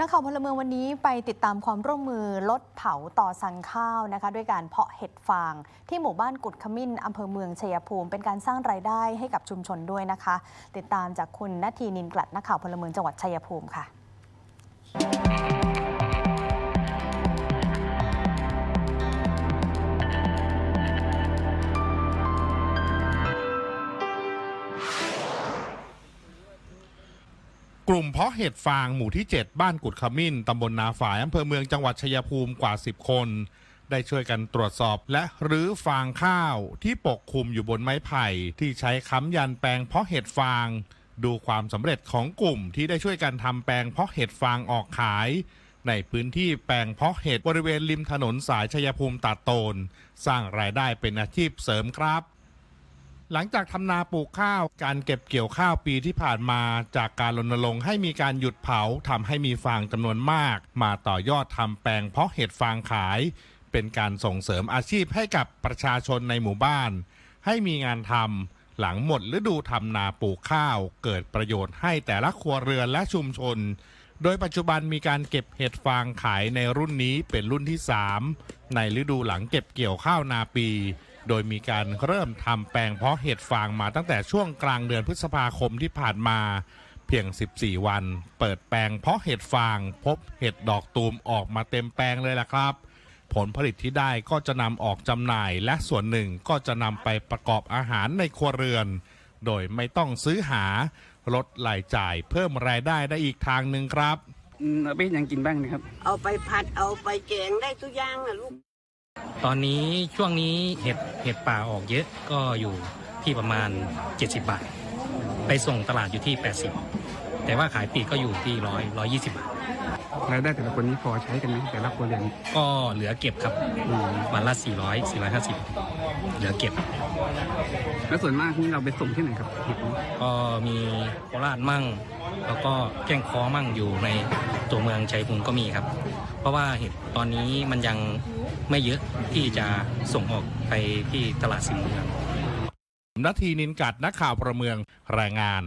นักข่าวพลเมืองวันนี้ไปติดตามความร่วมมือลดเผาต่อสั่งข้าวนะคะ ด้วยการเพาะเห็ดฟาง ที่หมู่บ้านกุดขมิ้นอำเภอเมืองชัยภูมิ เป็นการสร้างรายได้ให้กับชุมชนด้วยนะคะ ติดตามจากคุณนาทีนินกลัดนักข่าวพลเมืองจังหวัดชัยภูมิค่ะ กลุ่มเพาะเห็ดฟางหมู่ที่ 7 บ้านกุดขมิ้น ตำบลนาฝายอำเภอเมืองจังหวัดชัยภูมิกว่า 10 คน ได้ช่วยกันตรวจสอบและรื้อฟางข้าวที่ปกคลุมอยู่บนไม้ไผ่ที่ใช้ค้ำยันแปลงเพาะเห็ดฟาง ดูความสำเร็จของกลุ่มที่ได้ช่วยกันทำแปลงเพาะเห็ดฟางออกขาย ในพื้นที่แปลงเพาะเห็ดบริเวณริมถนนสายชัยภูมิตาดโตน สร้างรายได้เป็นอาชีพเสริมครับ หลังจากทำนาปลูกข้าว การเก็บเกี่ยวข้าวปีที่ผ่านมา จากการรณรงค์ให้มีการหยุดเผาทำให้มีฟางจำนวนมาก มาต่อยอดทำแปลงเพาะเห็ดฟางขาย เป็นการส่งเสริมอาชีพให้กับประชาชนในหมู่บ้าน ให้มีงานทำหลังหมดฤดูทำนาปลูกข้าว เกิดประโยชน์ให้แต่ละครัวเรือนและชุมชน โดยปัจจุบันมีการเก็บเห็ดฟางขายในรุ่นนี้เป็นรุ่นที่ 3 ในฤดูหลังเก็บเกี่ยวข้าวนาปี โดยมีการเริ่มทำแปลงเพาะเห็ดฟางมาตั้งแต่ช่วงกลางเดือนพฤษภาคมที่ผ่านมาเพียง 14 วัน เปิดแปลงเพาะเห็ดฟาง พบเห็ดดอกตูมออกมาเต็มแปลงเลยล่ะครับ ผลผลิตที่ได้ก็จะนำออกจำหน่ายและส่วนหนึ่งก็จะนำไปประกอบอาหารในครัวเรือน โดยไม่ต้องซื้อหาลดรายจ่ายเพิ่มรายได้ได้อีกทางหนึ่งครับ อืมเอาไปยังกินบ้างนะครับ เอาไปผัดเอาไปแกงได้ทุกอย่างนะลูก ตอนนี้ช่วงนี้เห็ดเห็ดป่าออกเยอะก็อยู่ที่ประมาณ 70 บาท ไปส่งตลาดอยู่ที่ 80 แต่ว่าขายปลีกก็อยู่ที่ร้อยร้อยยี่สิบบาทรายได้แต่ละคนนี้พอใช้กันไหมแต่ละครัวเรือนก็เหลือเก็บครับอืมวันละ 400 450 เหลือเก็บ แล้วส่วนมากนี่เราไปส่งที่ไหนครับเห็ดนี้ก็มีโคราชมั่ง แล้วก็แก้งค้อมั่งอยู่ในตัวเมืองชัยภูมิก็มีครับเพ ราะว่าเห็ดตอนนี้มันยังไม่เยอะที่จะส่งออกไปที่ตลาดสินเมืองนาทีนินกัดนักข่าวประเมืองรายงาน